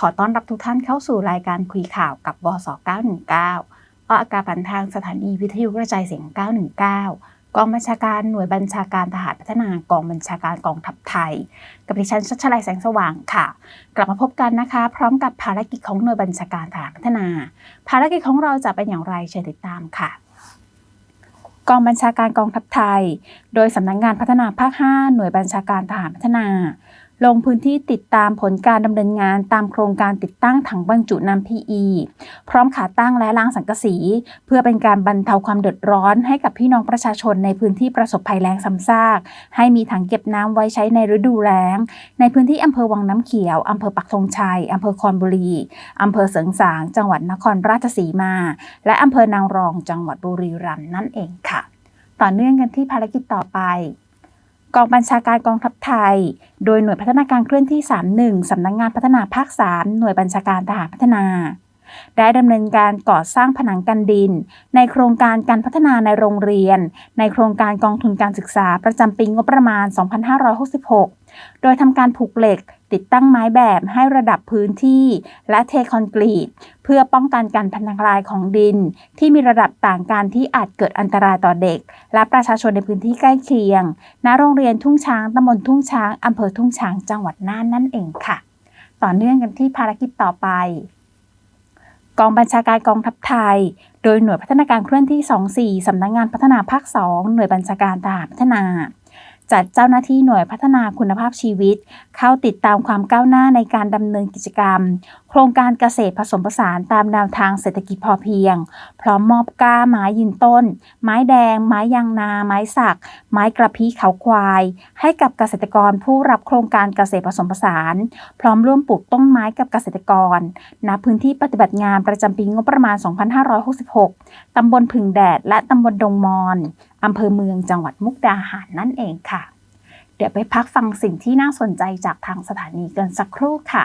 ขอต้อนรับทุกท่านเข้าสู่รายการคุยข่าวกับบส919ออกอากาศผ่านทางสถานีวิทยุกระจายเสียง 919 กองบัญชาการหน่วยบัญชาการทหารพัฒนากองบัญชาการกองทัพไทย กับดิฉันชัชลัยแสงสว่างค่ะ กลับมาพบกันนะคะ พร้อมกับภารกิจของหน่วยบัญชาการทหารพัฒนา ภารกิจของเราจะเป็นอย่างไรเชิญติดตามค่ะกองบัญชาการกองทัพไทย โดยสำนักงงานพัฒนาภาค 5 หน่วยบัญชาการทหารพัฒนา ลงพื้นที่ติดตามผลการดำเนินงานตามโครงการติดตั้งถังบรรจุน้ำ PE พร้อมขาตั้งและล้างสังกะสี เพื่อเป็นการบรรเทาความเดือดร้อนให้กับพี่น้องประชาชนในพื้นที่ประสบภัยแล้งซ้ำซาก ให้มีถังเก็บน้ำไว้ใช้ในฤดูแล้ง ในพื้นที่อำเภอวังน้ำเขียวอำเภอปักธงชัยอำเภอคอนบุรีอำเภอเสริงสาง จังหวัดนครราชสีมา และอำเภอนางรองจังหวัดบุรีรัมย์นั่นเองค่ะ ต่อเนื่องกันที่ภารกิจต่อไป กองบัญชาการกองทัพไทย โดยหน่วยพัฒนาการเคลื่อนที่ 31 สำนักงงานพัฒนาภาค 3 หน่วยบัญชาการทหารพัฒนา ได้ดำเนินการก่อสร้างผนังกันดิน ในโครงการการพัฒนาในโรงเรียน ในโครงการกองทุนการศึกษาประจำปีงบประมาณ 2566 โดยทำการผูกเหล็ก ติดตั้งไม้แบบให้ระดับพื้นที่ และเทคอนกรีต เพื่อป้องกันการพันทลายของดิน ที่มีระดับต่างกันที่อาจเกิดอันตรายต่อเด็ก และประชาชนในพื้นที่ใกล้เคียง ณ โรงเรียนทุ่งช้างตำบลทุ่งช้างอำเภอทุ่งช้างจังหวัดน่านนั่นเองค่ะ ต่อเนื่องกันที่ภารกิจต่อไปกองบัญชาการกองทัพไทย โดยหน่วยพัฒนาการเคลื่อนที่ 24 สำนักงงานพัฒนาภาค 2 หน่วยบัญชาการทหารพัฒนา จัดเจ้าหน้าที่หน่วยพัฒนาคุณภาพชีวิต เข้าติดตามความก้าวหน้าในการดำเนินกิจกรรม โครงการเกษตรผสมผสานตามแนวทางเศรษฐกิจพอเพียง พร้อมมอบก้าไม้ยืนต้น ไม้แดง ไม้ยางนา ไม้สัก ไม้กระพี้เขาควาย ให้กับเกษตรกรผู้รับโครงการเกษตรผสมผสาน พร้อมร่วมปลูกต้นไม้กับเกษตรกรณพื้นที่ปฏิบัติงานประจำปีงบประมาณ 2566 ตำบลผึ่งแดดและตำบลดงมอน อำเภอเมืองจังหวัดมุกดาหารนั่นเองค่ะ เดี๋ยวไปพักฟังสิ่งที่น่าสนใจจากทางสถานีกันสักครู่ค่ะ